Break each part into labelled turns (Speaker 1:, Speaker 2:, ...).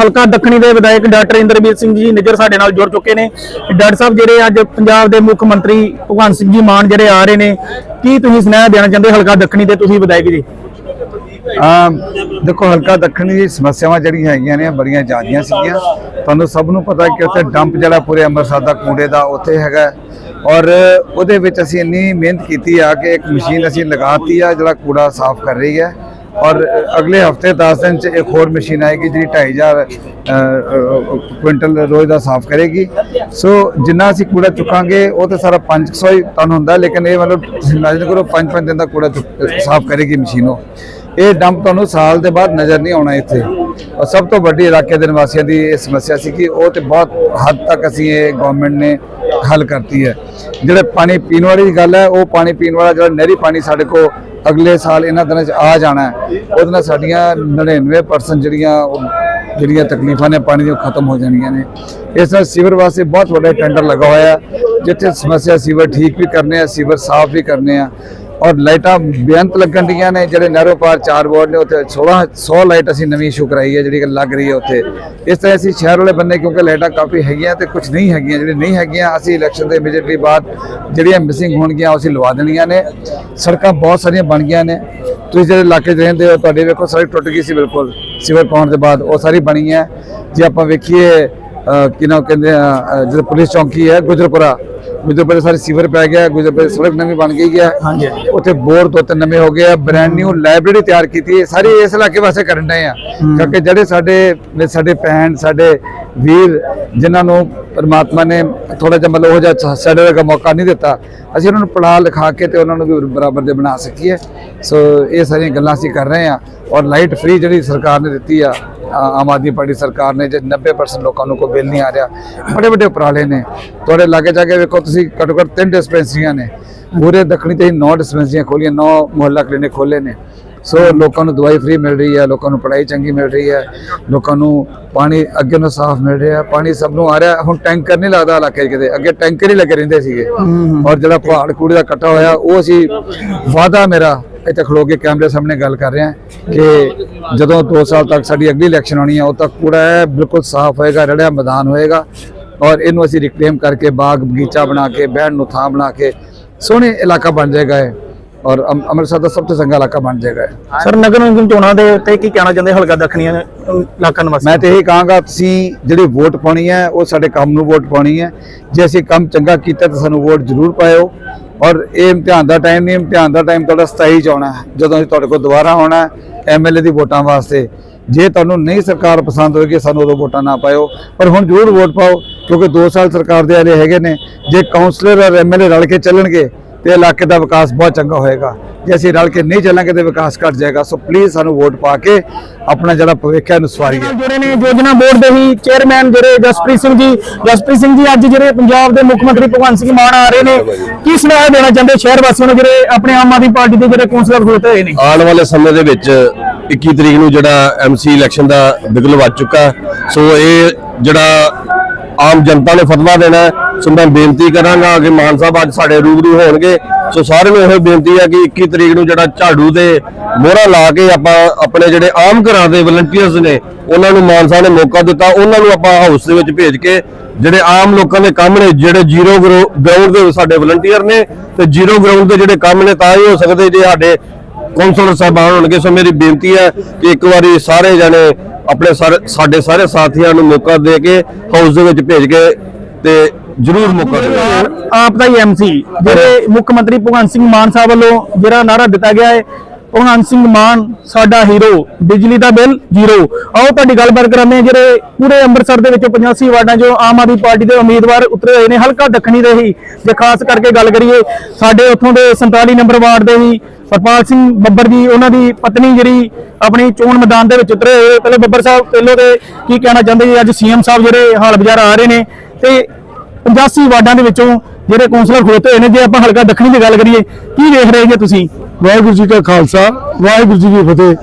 Speaker 1: ਹਲਕਾ ਦੱਖਣੀ ਦੇ ਵਿਧਾਇਕ ਡਾਕਟਰ ਇੰਦਰਬੀਰ ਸਿੰਘ ਜੀ ਨਿੱਜਰ ਸਾਡੇ ਨਾਲ ਜੁੜ ਚੁੱਕੇ ਨੇ। ਡਾਕਟਰ ਸਾਹਿਬ, ਜਿਹੜੇ ਅੱਜ ਪੰਜਾਬ ਦੇ ਮੁੱਖ ਮੰਤਰੀ ਭਗਵੰਤ ਸਿੰਘ ਜੀ ਮਾਨ ਜਿਹੜੇ ਆ ਰਹੇ ਨੇ, ਕੀ ਤੁਸੀਂ ਸੁਨੇਹਾ ਦੇਣਾ ਚਾਹੁੰਦੇ ਹਲਕਾ ਦੱਖਣੀ ਦੇ ਤੁਸੀਂ ਵਿਧਾਇਕ ਜੀ?
Speaker 2: ਆਮ ਦੇਖੋ, ਹਲਕਾ ਦੱਖਣੀ ਦੀ ਸਮੱਸਿਆਵਾਂ ਜਿਹੜੀਆਂ ਹੈਗੀਆਂ ਨੇ, ਬੜੀਆਂ ਜ਼ਿਆਦੀਆਂ ਸੀਗੀਆਂ। ਤੁਹਾਨੂੰ ਸਭ ਨੂੰ ਪਤਾ ਕਿ ਉੱਥੇ ਡੰਪ ਜਿਹੜਾ ਪੂਰੇ ਅੰਮ੍ਰਿਤਸਰ ਦਾ ਕੂੜੇ ਦਾ ਉੱਥੇ ਹੈਗਾ। ਔਰ ਉਹਦੇ ਵਿੱਚ ਅਸੀਂ ਇੰਨੀ ਮਿਹਨਤ ਕੀਤੀ ਆ ਕਿ ਇੱਕ ਮਸ਼ੀਨ ਅਸੀਂ ਲਗਾਤੀ ਆ, ਜਿਹੜਾ ਕੂੜਾ ਸਾਫ਼ ਕਰ ਰਹੀ ਹੈ। ਔਰ ਅਗਲੇ ਹਫ਼ਤੇ 10 ਦਿਨ ਚ ਇੱਕ ਹੋਰ ਮਸ਼ੀਨ ਆਏਗੀ ਜਿਹੜੀ 2500 ਕੁਇੰਟਲ ਰੋਜ਼ ਦਾ ਸਾਫ਼ ਕਰੇਗੀ। ਸੋ ਜਿੰਨਾ ਅਸੀਂ ਕੂੜਾ ਚੁੱਕਾਂਗੇ, ਉਹ ਤਾਂ ਸਾਰਾ 500 ਹੀ ਟਨ ਹੁੰਦਾ, ਲੇਕਿਨ ਇਹ ਮਤਲਬ ਤੁਸੀਂ ਇਮੇਜਿਨ ਕਰੋ 5-5 ਦਿਨ ਦਾ ਕੂੜਾ ਚੁੱਕ- ਸਾਫ਼ ਕਰੇਗੀ ਮਸ਼ੀਨ ਉਹ। ਇਹ ਡੰਪ ਤੁਹਾਨੂੰ ਸਾਲ ਦੇ ਬਾਅਦ ਨਜ਼ਰ ਨਹੀਂ ਆਉਣਾ ਇੱਥੇ। ਔਰ ਸਭ ਤੋਂ ਵੱਡੀ ਇਲਾਕੇ ਦੇ ਨਿਵਾਸੀਆਂ ਦੀ ਇਹ ਸਮੱਸਿਆ ਸੀ ਕਿ ਉਹ ਤੇ ਬਹੁਤ ਹੱਦ ਤੱਕ ਅਸੀਂ ਇਹ ਗਵਰਨਮੈਂਟ ਨੇ ਹੱਲ ਕਰਤੀ ਹੈ। ਜਿਹੜਾ ਪਾਣੀ ਪੀਣ ਵਾਲੀ ਗੱਲ ਹੈ, ਉਹ ਪਾਣੀ ਪੀਣ ਵਾਲਾ ਜਿਹੜਾ ਨਹਿਰੀ ਪਾਣੀ ਸਾਡੇ ਕੋਲ ਅਗਲੇ ਸਾਲ ਇਹਨਾਂ ਦਿਨਾਂ 'ਚ ਆ ਜਾਣਾ ਉਹਦੇ ਨਾਲ ਸਾਡੀਆਂ 99% ਜਿਹੜੀਆਂ ਜਿਹੜੀਆਂ ਤਕਲੀਫਾਂ ਨੇ, ਪਾਣੀ ਦੀਆਂ ਖਤਮ ਹੋ ਜਾਣੀਆਂ ਨੇ। ਇਸ ਨਾਲ ਸੀਵਰ ਵਾਸਤੇ ਬਹੁਤ ਵੱਡਾ ਟੈਂਡਰ ਲੱਗਾ ਹੋਇਆ ਜਿੱਥੇ ਸਮੱਸਿਆ ਸੀਵਰ ਠੀਕ ਵੀ ਕਰਨੇ ਆ, ਸੀਵਰ ਸਾਫ਼ ਵੀ ਕਰਨੇ ਆ। ਔਰ ਲਾਈਟਾਂ ਬੇਅੰਤ ਲੱਗਣ ਡੀਆਂ ਨੇ, ਜਿਹੜੇ ਨਹਿਰੋ ਪਾਰ ਚਾਰ ਬੋਰਡ ਨੇ, ਉੱਥੇ 16 100 ਲਾਈਟ ਅਸੀਂ ਨਵੀਂ ਇਸ਼ੂ ਕਰਾਈ ਹੈ, ਜਿਹੜੀ ਕਿ ਲੱਗ ਰਹੀ ਹੈ ਉੱਥੇ। ਇਸ ਤਰ੍ਹਾਂ ਅਸੀਂ ਸ਼ਹਿਰ ਵਾਲੇ ਬੰਦੇ ਕਿਉਂਕਿ ਲਾਈਟਾਂ ਕਾਫੀ ਹੈਗੀਆਂ ਤੇ ਕੁਝ ਨਹੀਂ ਹੈਗੀਆਂ, ਜਿਹੜੀ ਨਹੀਂ ਹੈਗੀਆਂ, ਅਸੀਂ ਇਲੈਕਸ਼ਨ ਦੇ ਇਮੀਡੀਏਟਲੀ ਬਾਅਦ ਜਿਹੜੀਆਂ ਮਿਸਿੰਗ ਹੋਣਗੀਆਂ, ਉਹ ਅਸੀਂ ਲਵਾ ਦੇਣੀਆਂ ਨੇ। ਸੜਕਾਂ ਬਹੁਤ ਸਾਰੀਆਂ ਬਣ ਗਈਆਂ ਨੇ। ਤੁਸੀਂ ਜਿਹੜੇ ਇਲਾਕੇ 'ਚ ਰਹਿੰਦੇ ਹੋ, ਤੁਹਾਡੇ ਵੇਖੋ, ਸੜਕ ਟੁੱਟ ਗਈ ਸੀ ਬਿਲਕੁਲ। ਸਿਵਰ ਪਾਉਣ ਦੇ ਬਾਅਦ ਉਹ ਸਾਰੀ ਬਣੀ ਹੈ। ਜੇ ਆਪਾਂ ਵੇਖੀਏ ਕੀ ਨਾਮ ਕਹਿੰਦੇ ਆ ਜਿਹੜਾ ਪੁਲਿਸ ਚੌਂਕੀ ਹੈ ਗੁਜਰਪੁਰਾ। ਗੁਜਰਪੁਰੇ ਸਾਰੇ ਸੀਵਰ ਪੈ ਗਿਆ ਗੁਜਰਪੁਰੇ ਸੜਕ ਨਵੀਂ ਬਣ ਗਈ ਹੈ।
Speaker 1: ਹਾਂਜੀ।
Speaker 2: ਉੱਥੇ ਬੋਰ ਦੋ ਤਿੰਨ ਨਵੇਂ ਹੋ ਗਏ ਆ ਬ੍ਰਾਂਡ ਨਿਊ ਲਾਇਬ੍ਰੇਰੀ ਤਿਆਰ ਕੀਤੀ ਹੈ। ਸਾਰੀ ਇਸ ਇਲਾਕੇ ਵਾਸਤੇ ਕਰਨ ਡਏ ਆ। ਕਿਉਂਕਿ ਜਿਹੜੇ ਸਾਡੇ ਸਾਡੇ ਭੈਣ ਸਾਡੇ ਵੀਰ ਜਿਨ੍ਹਾਂ ਨੂੰ ਪਰਮਾਤਮਾ ਨੇ ਥੋੜਾ ਜਿਹਾ ਮਤਲਬ ਉਹ ਜਿਹਾ ਸਾਡੇ ਵਰਗਾ ਮੌਕਾ ਨਹੀਂ ਦਿੱਤਾ ਅਸੀਂ ਉਹਨਾਂ ਨੂੰ ਪੜ੍ਹਾ ਲਿਖਾ ਕੇ ਤੇ ਉਹਨਾਂ ਨੂੰ ਵੀ ਬਰਾਬਰ ਦੇ ਬਣਾ ਸਕੀਏ। ਸੋ ਇਹ ਸਾਰੀਆਂ ਗੱਲਾਂ ਅਸੀਂ ਕਰ ਰਹੇ ਆ। ਔਰ ਲਾਈਟ ਫ੍ਰੀ ਜਿਹੜੀ ਸਰਕਾਰ ਨੇ ਦਿੱਤੀ ਆ- ਆਮ ਆਦਮੀ ਪਾਰਟੀ ਸਰਕਾਰ ਨੇ ਜੇ 90% ਲੋਕਾਂ ਨੂੰ ਕੋਈ ਬਿੱਲ ਨਹੀਂ ਆ ਰਿਹਾ ਬੜੇ ਵੱਡੇ ਉਪਰਾਲੇ ਨੇ। ਤੁਹਾਡੇ ਲਾਗੇ ਜਾ ਕੇ ਵੇਖੋ ਤੁਸੀਂ ਘੱਟੋ ਘੱਟ ਤਿੰਨ ਡਿਸਪੈਂਸਰੀਆਂ ਨੇ। ਪੂਰੇ ਦੱਖਣੀ ਤੇ 9 ਡਿਸਪੈਂਸਰੀਆਂ ਖੋਲੀਆਂ 9 ਮੁਹੱਲਾ ਕਲੀਨਿਕ ਖੋਲੇ ਨੇ। ਸੋ ਲੋਕਾਂ ਨੂੰ ਦਵਾਈ ਫ੍ਰੀ ਮਿਲ ਰਹੀ ਹੈ ਲੋਕਾਂ ਨੂੰ ਪੜ੍ਹਾਈ ਚੰਗੀ ਮਿਲ ਰਹੀ ਹੈ ਲੋਕਾਂ ਨੂੰ ਪਾਣੀ ਅੱਗੇ ਨੂੰ ਸਾਫ਼ ਮਿਲ ਰਿਹਾ ਪਾਣੀ ਸਭ ਨੂੰ ਆ ਰਿਹਾ। ਹੁਣ ਟੈਂਕਰ ਨਹੀਂ ਲੱਗਦਾ ਇਲਾਕੇ ਕਿਤੇ ਅੱਗੇ ਟੈਂਕਰ ਹੀ ਲੱਗੇ ਰਹਿੰਦੇ ਸੀਗੇ। ਔਰ ਜਿਹੜਾ ਪਹਾੜ ਕੂੜੇ ਦਾ ਕੱਟਾ ਹੋਇਆ ਉਹ ਅਸੀਂ ਵਾਅਦਾ ਮੇਰਾ ਇੱਥੇ ਖਲੋ ਕੇ ਕੈਮਰੇ ਸਾਹਮਣੇ ਗੱਲ ਕਰ ਰਿਹਾ ਕਿ ਜਦੋਂ 2 ਸਾਲ ਤੱਕ ਸਾਡੀ ਅਗਲੀ ਇਲੈਕਸ਼ਨ ਆਉਣੀ ਹੈ ਉਦੋਂ ਤੱਕ ਕੂੜਾ ਹੈ ਬਿਲਕੁਲ ਸਾਫ਼ ਹੋਏਗਾ ਰੜਿਆ ਮੈਦਾਨ ਹੋਏਗਾ ਔਰ ਇਹਨੂੰ ਅਸੀਂ ਰਿਕਲੇਮ ਕਰਕੇ ਬਾਗ ਬਗੀਚਾ ਬਣਾ ਕੇ ਬਹਿਣ ਨੂੰ ਥਾਂ ਬਣਾ ਕੇ ਸੋਹਣੇ ਇਲਾਕਾ ਬਣ ਜਾਏਗਾ ਇਹ ਔਰ ਅੰਮ- ਅੰਮ੍ਰਿਤਸਰ ਦਾ ਸਭ ਤੋਂ ਚੰਗਾ ਇਲਾਕਾ ਬਣ ਜਾਏਗਾ।
Speaker 1: ਸਰ ਨਗਰ ਨਿਗਮ ਚੋਣਾਂ ਦੇ ਉੱਤੇ ਕੀ ਕਹਿਣਾ ਚਾਹੁੰਦੇ? ਹਲਕਾ ਦੱਖਣੀ ਇਲਾਕਾ ਨਿਵਾਸੀ।
Speaker 2: ਮੈਂ ਤੇ ਇਹ ਕਹਾਂਗਾ ਤੁਸੀਂ ਜਿਹੜੀ ਵੋਟ ਪਾਉਣੀ ਹੈ ਉਹ ਸਾਡੇ ਕੰਮ ਨੂੰ ਵੋਟ ਪਾਉਣੀ ਹੈ। ਜੇ ਅਸੀਂ ਕੰਮ ਚੰਗਾ ਕੀਤਾ ਤਾਂ ਸਾਨੂੰ ਵੋਟ ਜ਼ਰੂਰ ਪਾਇਓ। ਔਰ ਇਹ ਇਮਤਿਹਾਨ ਦਾ ਟਾਈਮ ਨਹੀਂ, ਇਮਤਿਹਾਨ ਦਾ ਟਾਈਮ ਤੁਹਾਡਾ 27 ਚ ਆਉਣਾ ਜਦੋਂ ਅਸੀਂ ਤੁਹਾਡੇ ਕੋਲ ਦੁਬਾਰਾ ਆਉਣਾ ਹੈ ਐਮਐਲਏ ਦੀ ਵੋਟਾਂ ਵਾਸਤੇ। ਜੇ ਤੁਹਾਨੂੰ ਨਹੀਂ ਸਰਕਾਰ ਪਸੰਦ ਹੋਏਗੀ, ਸਾਨੂੰ ਉਦੋਂ ਵੋਟਾਂ ਨਾ ਪਾਇਓ। ਪਰ ਹੁਣ ਜ਼ਰੂਰ ਵੋਟ ਪਾਓ, ਕਿਉਂਕਿ 2 ਸਾਲ ਸਰਕਾਰ ਦੇ ਵਾਲੇ ਹੈਗੇ ਨੇ। ਜੇ ਕਾਉਂਸਲਰ ਔਰ ਐਮਐਲਏ ਰਲ ਕੇ ਚੱਲਣਗੇ, ਤੇ ਇਲਾਕੇ ਦਾ ਵਿਕਾਸ ਬਹੁਤ ਚੰਗਾ ਹੋਏਗਾ। ਜੇ ਅਸੀਂ ਰਲ ਕੇ ਨਹੀਂ ਚੱਲਾਂਗੇ ਤੇ ਵਿਕਾਸ ਘਟ ਜਾਏਗਾ। ਸੋ ਪਲੀਜ਼ ਸਾਨੂੰ ਵੋਟ ਪਾ ਕੇ ਆਪਣਾ ਜਿਹੜਾ ਭਵਿੱਖ ਹੈ ਨੂੰ ਸਵਾਰੀਏ।
Speaker 1: ਜੁੜੇ ਨੇ ਯੋਜਨਾ ਬੋਰਡ ਦੇ ਹੀ ਚੇਅਰਮੈਨ ਜਿਹੜੇ ਜਸਪ੍ਰੀਤ ਸਿੰਘ ਜੀ। ਜਸਪ੍ਰੀਤ ਸਿੰਘ ਜੀ ਅੱਜ ਜਿਹੜੇ ਪੰਜਾਬ ਦੇ ਮੁੱਖ ਮੰਤਰੀ ਭਗਵੰਤ ਸਿੰਘ ਮਾਨ ਆ ਰਹੇ ਨੇ ਕੀ ਸੁਨੇਹਾ ਦੇਣਾ ਚਾਹੁੰਦੇ ਸ਼ਹਿਰ ਵਾਸੀਆਂ ਨੂੰ ਜਿਹੜੇ ਆਪਣੇ ਆਮ ਆਦਮੀ ਪਾਰਟੀ ਦੇ ਜਿਹੜੇ ਕੌਂਸਲਰ ਖਲੋਤੇ ਹੋਏ ਨੇ?
Speaker 3: ਆਉਣ ਵਾਲੇ ਸਮੇਂ ਦੇ ਵਿੱਚ 21 ਤਰੀਕ ਨੂੰ ਜਿਹੜਾ ਐਮਸੀ ਇਲੈਕਸ਼ਨ ਦਾ ਬਿਗਲ ਵੱਜ ਚੁੱਕਾ। ਸੋ ਇਹ ਜਿਹੜਾ ਆਮ ਜਨਤਾ ਨੇ ਫਤਵਾ ਦੇਣਾ ਸੋ ਮੈਂ ਬੇਨਤੀ ਕਰਾਂਗਾ ਕਿ ਮਾਨ ਸਾਹਿਬ ਅੱਜ ਸਾਡੇ ਰੂਬਰੂ ਹੋਣਗੇ। ਸੋ ਸਾਰਿਆਂ ਨੂੰ ਇਹ ਬੇਨਤੀ ਹੈ ਕਿ 21 ਤਰੀਕ ਨੂੰ ਜਿਹੜਾ ਝਾੜੂ ਦੇ ਮੋਹਰਾ ਲਾ ਕੇ ਆਪਾਂ ਆਪਣੇ ਜਿਹੜੇ ਆਮ ਘਰਾਂ ਦੇ ਵਲੰਟੀਅਰਸ ਨੇ, ਉਹਨਾਂ ਨੂੰ ਮਾਨ ਸਾਹਿਬ ਨੇ ਮੌਕਾ ਦਿੱਤਾ। ਉਹਨਾਂ ਨੂੰ ਆਪਾਂ ਹਾਊਸ ਦੇ ਵਿੱਚ ਭੇਜ ਕੇ ਜਿਹੜੇ ਆਮ ਲੋਕਾਂ ਦੇ ਕੰਮ ਨੇ, ਜਿਹੜੇ ਜ਼ੀਰੋ ਗਰਾਊਂਡ ਦੇ ਸਾਡੇ ਵਲੰਟੀਅਰ ਨੇ, ਤੇ ਜ਼ੀਰੋ ਗਰਾਊਂਡ ਦੇ ਜਿਹੜੇ ਕੰਮ ਨੇ, ਤਾਂ ਹੀ ਹੋ ਸਕਦੇ ਜੇ ਸਾਡੇ ਕੌਂਸਲਰ ਸਾਹਿਬਾਨ ਹੋਣਗੇ। ਸੋ ਮੇਰੀ ਬੇਨਤੀ ਹੈ ਕਿ ਇੱਕ ਵਾਰੀ ਸਾਰੇ ਜਣੇ ਆਪਣੇ ਸਾਰੇ ਸਾਡੇ ਸਾਰੇ ਸਾਥੀਆਂ ਨੂੰ ਮੌਕਾ ਦੇ ਕੇ ਹਾਊਸ ਦੇ ਵਿੱਚ ਭੇਜ ਕੇ ਤੇ ਜ਼ਰੂਰ ਮੌਕਾ ਦੇਣਾ
Speaker 1: ਆਪ ਦਾ ਹੀ ਐਮਸੀ ਜਿਹੜੇ ਮੁੱਖ ਮੰਤਰੀ ਭਗਵੰਤ ਸਿੰਘ ਮਾਨ ਸਾਹਿਬ ਵੱਲੋਂ ਜਿਹੜਾ ਨਾਰਾ ਦਿੱਤਾ ਗਿਆ ਹੈ ਭਗਵੰਤ ਸਿੰਘ ਮਾਨ ਸਾਡਾ ਹੀਰੋ ਬਿਜਲੀ ਦਾ ਬਿੱਲ ਜ਼ੀਰੋ। ਆਓ ਤੁਹਾਡੀ ਗੱਲਬਾਤ ਕਰਾਂਦੇ ਹਾਂ ਜਿਹੜੇ ਪੂਰੇ ਅੰਮ੍ਰਿਤਸਰ ਦੇ ਵਿੱਚੋਂ 85 ਵਾਰਡਾਂ 'ਚੋਂ ਆਮ ਆਦਮੀ ਪਾਰਟੀ ਦੇ ਉਮੀਦਵਾਰ ਉਤਰੇ ਹੋਏ ਨੇ ਹਲਕਾ ਦੱਖਣੀ ਦੇ ਹੀ ਜੇ ਖਾਸ ਕਰਕੇ ਗੱਲ ਕਰੀਏ ਸਾਡੇ ਉੱਥੋਂ ਦੇ 47 ਨੰਬਰ ਵਾਰਡ ਦੇ ਹੀ ਸਰਪਾਲ ਸਿੰਘ ਬੱਬਰ ਜੀ, ਉਹਨਾਂ ਦੀ ਪਤਨੀ ਜਿਹੜੀ ਆਪਣੀ ਚੋਣ ਮੈਦਾਨ ਦੇ ਵਿੱਚ ਉਤਰੇ ਹੋਏ। ਪਹਿਲੇ ਬੱਬਰ ਸਾਹਿਬ, ਪਹਿਲੋਂ ਦੇ ਕੀ ਕਹਿਣਾ ਚਾਹੁੰਦੇ ਜੀ? ਅੱਜ ਸੀਐਮ ਸਾਹਿਬ ਜਿਹੜੇ ਹਾਲ ਬਾਜ਼ਾਰ ਆ ਰਹੇ ਨੇ ਤੇ 85 ਵਾਰਡਾਂ ਦੇ ਵਿੱਚੋਂ ਜਿਹੜੇ ਕੌਂਸਲਰ ਖਲੋਤੇ ਹੋਏ ਨੇ, ਜੇ ਆਪਾਂ ਹਲਕਾ ਦੱਖਣੀ ਦੀ ਗੱਲ ਕਰੀਏ, ਕੀ ਵੇਖ ਰਹੇ ਜੇ ਤੁਸੀਂ?
Speaker 4: ਵਾਹਿਗੁਰੂ ਜੀ ਕਾ ਖਾਲਸਾ, ਵਾਹਿਗੁਰੂ ਜੀ ਕੀ ਫਤਿਹ।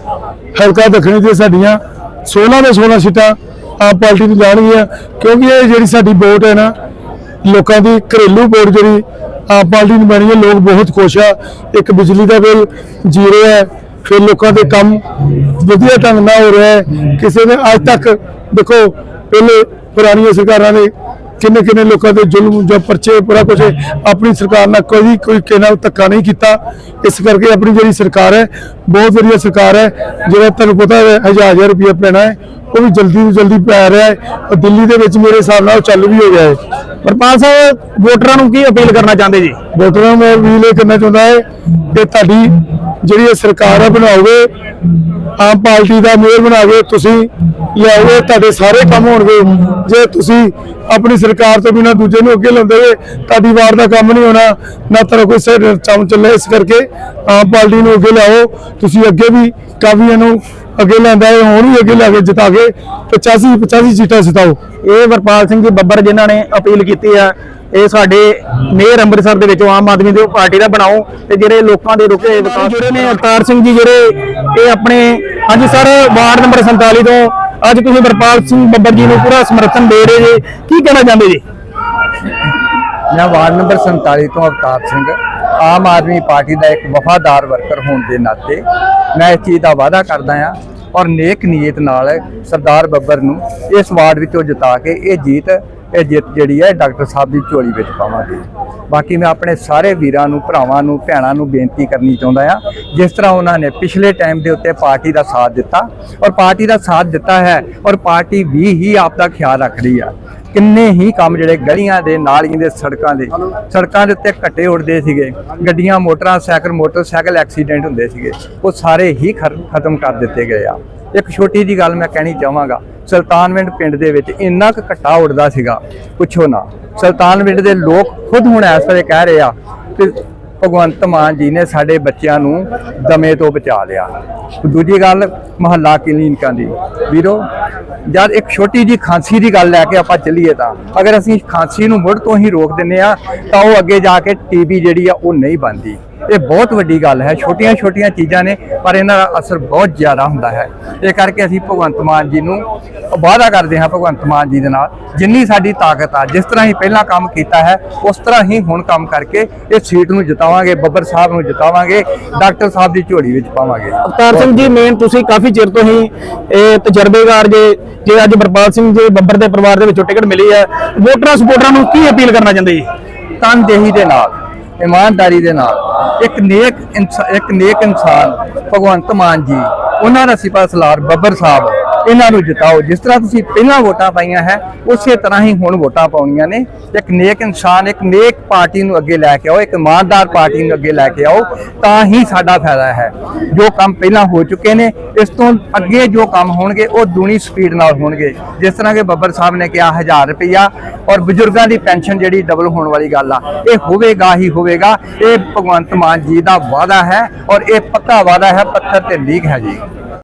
Speaker 4: ਹਲਕਾ ਦੱਖਣੀ ਦੇ ਸਾਡੀਆਂ 16 ਦੇ 16 ਸੀਟਾਂ ਆਪ ਪਾਰਟੀ ਨੂੰ ਜਾਣਗੀਆਂ, ਕਿਉਂਕਿ ਇਹ ਜਿਹੜੀ ਸਾਡੀ ਵੋਟ ਹੈ ਨਾ, ਲੋਕਾਂ ਦੀ ਘਰੇਲੂ ਵੋਟ ਜਿਹੜੀ ਆਪ ਪਾਰਟੀ ਨੂੰ ਬਣੀ ਹੈ, ਲੋਕ ਬਹੁਤ ਖੁਸ਼ ਆ। ਇੱਕ ਬਿਜਲੀ ਦਾ ਬਿੱਲ ਜ਼ੀਰੋ ਹੈ, ਫਿਰ ਲੋਕਾਂ ਦੇ ਕੰਮ ਵਧੀਆ ਢੰਗ ਨਾਲ ਹੋ ਰਿਹਾ ਹੈ। ਕਿਸੇ ਨੇ ਅੱਜ ਤੱਕ, ਦੇਖੋ, ਪਹਿਲੇ ਪੁਰਾਣੀਆਂ ਸਰਕਾਰਾਂ ਨੇ ਕਿੰਨੇ ਕਿੰਨੇ ਲੋਕਾਂ ਦੇ ਜ਼ੁਲਮ ਜਾਂ ਪਰਚੇ ਪੂਰਾ ਕੁਝ ਆਪਣੀ ਸਰਕਾਰ ਨਾਲ ਕੋਈ ਕੋਈ ਕਿਸੇ ਨਾਲ ਧੱਕਾ ਨਹੀਂ ਕੀਤਾ। ਇਸ ਕਰਕੇ ਆਪਣੀ ਜਿਹੜੀ ਸਰਕਾਰ ਹੈ ਬਹੁਤ ਵਧੀਆ ਸਰਕਾਰ ਹੈ ਜਿਹੜਾ ਤੁਹਾਨੂੰ ਪਤਾ ਹੈ ਹਜ਼ਾਰ ਹਜ਼ਾਰ ਰੁਪਏ ਪੈਣਾ ਹੈ ਉਹ ਵੀ ਜਲਦੀ ਤੋਂ ਜਲਦੀ ਪੈ ਰਿਹਾ ਹੈ ਔਰ ਦਿੱਲੀ ਦੇ ਵਿੱਚ ਮੇਰੇ ਹਿਸਾਬ ਨਾਲ ਚਾਲੂ ਵੀ ਹੋ ਗਿਆ ਹੈ।
Speaker 1: ਵਰਪਾਲ ਸਾਹਿਬ ਵੋਟਰਾਂ ਨੂੰ ਕੀ ਅਪੀਲ ਕਰਨਾ ਚਾਹੁੰਦੇ ਜੀ?
Speaker 4: ਵੋਟਰਾਂ ਨੂੰ ਮੈਂ ਅਪੀਲ ਇਹ ਕਰਨਾ ਚਾਹੁੰਦਾ ਹੈ ਕਿ ਤੁਹਾਡੀ ਜਿਹੜੀ ਇਹ ਸਰਕਾਰ ਹੈ ਬਣਾਓਗੇ ਆਮ ਪਾਰਟੀ ਦਾ ਮੇਅਰ ਬਣਾ ਕੇ ਤੁਸੀਂ ਲਿਆਓਗੇ, ਤੁਹਾਡੇ ਸਾਰੇ ਕੰਮ ਹੋਣਗੇ। ਜੇ ਤੁਸੀਂ ਆਪਣੀ ਸਰਕਾਰ ਤੋਂ ਬਿਨਾਂ ਦੂਜੇ ਨੂੰ ਅੱਗੇ ਲਾਉਂਦੇ ਤੁਹਾਡੀ ਵਾਰ ਦਾ ਕੰਮ ਨਹੀਂ ਹੋਣਾ, ਨਾ ਤੁਹਾਡਾ ਕੋਈ ਸਿਰ ਚਮ ਚੱਲੇ, ਇਸ ਕਰਕੇ ਆਮ ਪਾਰਟੀ ਨੂੰ ਅੱਗੇ ਲਿਆਓ। ਤੁਸੀਂ ਅੱਗੇ ਵੀ ਕਾਵੀਆਂ ਨੂੰ ਅੱਗੇ ਲਿਆਂਦਾ ਹੈ, ਹੁਣ ਵੀ ਅੱਗੇ ਲੈ ਕੇ ਜਿਤਾ ਕੇ 85 85 ਸੀਟਾਂ ਜਿਤਾਓ।
Speaker 1: ਇਹ ਵਰਪਾਲ ਸਿੰਘ ਜੀ ਬੱਬਰ ਜਿਨ੍ਹਾਂ ਨੇ ਅਪੀਲ ਕੀਤੀ ਆ ਇਹ ਸਾਡੇ ਮੇਅਰ ਅੰਮ੍ਰਿਤਸਰ ਦੇ ਵਿੱਚੋਂ ਆਮ ਆਦਮੀ ਦੇ ਪਾਰਟੀ ਦਾ ਬਣਾਓ ਤੇ ਜਿਹੜੇ ਲੋਕਾਂ ਦੇ ਰੁਕੇ ਵਿਕਾਸ ਜਿਹੜੇ ਨੇ ਅਵਤਾਰ ਸਿੰਘ ਜੀ ਜਿਹੜੇ ਇਹ ਆਪਣੇ ਹਾਂਜੀ ਸਰ ਵਾਰਡ ਨੰਬਰ 47 ਤੋਂ ਅੱਜ ਤੁਸੀਂ ਵਰਪਾਲ ਸਿੰਘ ਬੱਬਰ ਜੀ ਨੂੰ ਪੂਰਾ ਸਮਰਥਨ ਦੇ ਰਹੇ ਜੀ ਕੀ ਕਹਿਣਾ ਚਾਹੁੰਦੇ ਜੀ?
Speaker 5: ਮੈਂ ਵਾਰਡ ਨੰਬਰ 47 ਤੋਂ ਅਵਤਾਰ ਸਿੰਘ ਆਮ ਆਦਮੀ ਪਾਰਟੀ ਦਾ ਇੱਕ ਵਫਾਦਾਰ ਵਰਕਰ ਹੋਣ ਦੇ ਨਾਤੇ ਮੈਂ ਇਸ ਚੀਜ਼ ਦਾ ਵਾਅਦਾ ਕਰਦਾ ਹਾਂ ਔਰ ਨੇਕ ਨੀਅਤ ਨਾਲ ਸਰਦਾਰ ਬੱਬਰ ਨੂੰ ਇਸ ਵਾਰਡ ਵਿੱਚੋਂ ਜਿਤਾ ਕੇ ਇਹ ਜੀਤ ਇਹ ਜਿੱਤ ਜਿਹੜੀ ਹੈ ਡਾਕਟਰ ਸਾਹਿਬ ਦੀ ਝੋਲੀ ਵਿੱਚ ਪਾਵਾਂਗੇ। ਬਾਕੀ ਮੈਂ ਆਪਣੇ ਸਾਰੇ ਵੀਰਾਂ ਨੂੰ, ਭਰਾਵਾਂ ਨੂੰ, ਭੈਣਾਂ ਨੂੰ ਬੇਨਤੀ ਕਰਨੀ ਚਾਹੁੰਦਾ ਹਾਂ, ਜਿਸ ਤਰ੍ਹਾਂ ਉਹਨਾਂ ਨੇ ਪਿਛਲੇ ਟਾਈਮ ਦੇ ਉੱਤੇ ਪਾਰਟੀ ਦਾ ਸਾਥ ਦਿੱਤਾ ਔਰ ਪਾਰਟੀ ਦਾ ਸਾਥ ਦਿੱਤਾ ਹੈ ਔਰ ਪਾਰਟੀ ਵੀ ਹੀ ਆਪ ਦਾ ਖਿਆਲ ਰੱਖ ਰਹੀ ਆ। ਕਿੰਨੇ ਹੀ ਕੰਮ ਜਿਹੜੇ ਗਲੀਆਂ ਦੇ, ਨਾਲੀਆਂ ਦੇ, ਸੜਕਾਂ ਦੇ ਸੜਕਾਂ ਦੇ ਉੱਤੇ ਘੱਟੇ ਉੱਡਦੇ ਸੀਗੇ। ਗੱਡੀਆਂ, ਮੋਟਰਾਂ, ਸਾਈਕਲ, ਮੋਟਰਸਾਈਕਲ ਐਕਸੀਡੈਂਟ ਹੁੰਦੇ ਸੀਗੇ। ਉਹ ਸਾਰੇ ਹੀ ਖਰ- ਖਤਮ ਕਰ ਦਿੱਤੇ ਗਏ ਆ। ਇੱਕ ਛੋਟੀ ਜੀ ਗੱਲ ਮੈਂ ਕਹਿਣੀ ਚਾਹਾਂਗਾ, ਸੁਲਤਾਨਵਿੰਡ ਪਿੰਡ ਦੇ ਵਿੱਚ ਇੰਨਾ ਕੁ ਘੱਟਾ ਉੱਡਦਾ ਸੀਗਾ, ਪੁੱਛੋ ਨਾ। ਸੁਲਤਾਨਵਿੰਡ ਦੇ ਲੋਕ ਖੁਦ ਹੁਣ ਇਸ ਵੇਲੇ ਕਹਿ ਰਹੇ ਆ ਕਿ ਭਗਵੰਤ ਮਾਨ ਜੀ ਨੇ ਸਾਡੇ ਬੱਚਿਆਂ ਨੂੰ ਦਮੇ ਤੋਂ ਬਚਾ ਲਿਆ। ਦੂਜੀ ਗੱਲ, ਮਹੱਲਾ ਕਲੀਨਿਕਾਂ ਦੀ। ਵੀਰੋ, ਜਦ ਇੱਕ ਛੋਟੀ ਜੀ ਖਾਂਸੀ ਦੀ ਗੱਲ ਲੈ ਕੇ ਆਪਾਂ ਚੱਲੀਏ ਤਾਂ, ਅਗਰ ਅਸੀਂ ਖਾਂਸੀ ਨੂੰ ਮੁੜ ਤੋਂ ਹੀ ਰੋਕ ਦਿੰਨੇ ਆ ਤਾਂ ਉਹ ਅੱਗੇ ਜਾ ਕੇ ਟੀਬੀ ਜਿਹੜੀ ਆ ਉਹ ਨਹੀਂ ਬਣਦੀ। ਇਹ ਬਹੁਤ ਵੱਡੀ ਗੱਲ ਹੈ। ਛੋਟੀਆਂ ਛੋਟੀਆਂ ਚੀਜ਼ਾਂ ਨੇ ਪਰ ਇਹਨਾਂ ਦਾ ਅਸਰ ਬਹੁਤ ਜ਼ਿਆਦਾ ਹੁੰਦਾ ਹੈ। ਇਹ ਕਰਕੇ ਅਸੀਂ ਭਗਵੰਤ ਮਾਨ ਜੀ ਨੂੰ ਵਾਅਦਾ ਕਰਦੇ ਹਾਂ ਭਗਵੰਤ ਮਾਨ ਜੀ ਦੇ ਨਾਲ ਜਿੰਨੀ ਸਾਡੀ ਤਾਕਤ ਆ ਜਿਸ ਤਰ੍ਹਾਂ ਹੀ ਪਹਿਲਾਂ ਕੰਮ ਕੀਤਾ ਹੈ ਉਸ ਤਰ੍ਹਾਂ ਹੀ ਹੁਣ ਕੰਮ ਕਰਕੇ ਇਹ ਸੀਟ ਨੂੰ ਜਿਤਾਵਾਂਗੇ ਬੱਬਰ ਸਾਹਿਬ ਨੂੰ ਜਿਤਾਵਾਂਗੇ ਡਾਕਟਰ ਸਾਹਿਬ ਦੀ ਝੋਲੀ ਵਿੱਚ ਪਾਵਾਂਗੇ।
Speaker 1: ਅਵਤਾਰ ਸਿੰਘ ਜੀ ਮੇਨ ਤੁਸੀਂ ਕਾਫੀ ਚਿਰ ਤੋਂ ਹੀ ਇਹ ਤਜਰਬੇਕਾਰ ਜੇ ਜੇ ਅੱਜ ਵਰਪਾਲ ਸਿੰਘ ਜੀ ਬੱਬਰ ਦੇ ਪਰਿਵਾਰ ਦੇ ਵਿੱਚੋਂ ਟਿਕਟ ਮਿਲੀ ਹੈ ਵੋਟਰਾਂ ਸਪੋਰਟਰਾਂ ਨੂੰ ਕੀ ਅਪੀਲ ਕਰਨਾ ਚਾਹੁੰਦੇ ਜੀ?
Speaker 5: ਤਨਦੇਹੀ ਦੇ ਨਾਲ। ਇਮਾਨਦਾਰੀ ਦੇ ਨਾਲ, ਇੱਕ ਨੇਕ ਇਨਸਾ- ਇੱਕ ਨੇਕ ਇਨਸਾਨ, ਭਗਵੰਤ ਮਾਨ ਜੀ, ਉਹਨਾਂ ਦਾ ਸਿਪਾ ਸਲਾਰ ਬੱਬਰ ਸਾਹਿਬ। ਇਹਨਾਂ ਨੂੰ ਜਿਤਾਓ। ਜਿਸ ਤਰ੍ਹਾਂ ਤੁਸੀਂ ਪਹਿਲਾਂ ਵੋਟਾਂ ਪਾਈਆਂ ਹੈ, ਉਸੇ ਤਰ੍ਹਾਂ ਹੀ ਹੁਣ ਵੋਟਾਂ ਪਾਉਣੀਆਂ ਨੇ। ਇੱਕ ਨੇਕ ਇਨਸਾਨ, ਇੱਕ ਨੇਕ ਪਾਰਟੀ ਨੂੰ ਅੱਗੇ ਲੈ ਕੇ ਆਓ, ਇੱਕ ਇਮਾਨਦਾਰ ਪਾਰਟੀ ਨੂੰ ਅੱਗੇ ਲੈ ਕੇ ਆਓ, ਤਾਂ ਹੀ ਸਾਡਾ ਫਾਇਦਾ ਹੈ। ਜੋ ਕੰਮ ਪਹਿਲਾਂ ਹੋ ਚੁੱਕੇ ਨੇ, ਇਸ ਤੋਂ ਅੱਗੇ ਜੋ ਕੰਮ ਹੋਣਗੇ, ਉਹ ਦੂਣੀ ਸਪੀਡ ਨਾਲ ਹੋਣਗੇ। ਜਿਸ ਤਰ੍ਹਾਂ ਕਿ ਬੱਬਰ ਸਾਹਿਬ ਨੇ ਕਿਹਾ 1000 ਰੁਪਇਆ ਔਰ ਬਜ਼ੁਰਗਾਂ ਦੀ ਪੈਨਸ਼ਨ ਜਿਹੜੀ ਡਬਲ ਹੋਣ ਵਾਲੀ ਗੱਲ ਆ, ਇਹ ਹੋਵੇਗਾ ਹੀ ਹੋਵੇਗਾ। ਇਹ ਭਗਵੰਤ ਮਾਨ ਜੀ ਦਾ ਵਾਅਦਾ ਹੈ, ਔਰ ਇਹ ਪੱਕਾ ਵਾਅਦਾ ਹੈ, ਪੱਥਰ ਤੇ ਲੀਕ ਹੈ ਜੀ।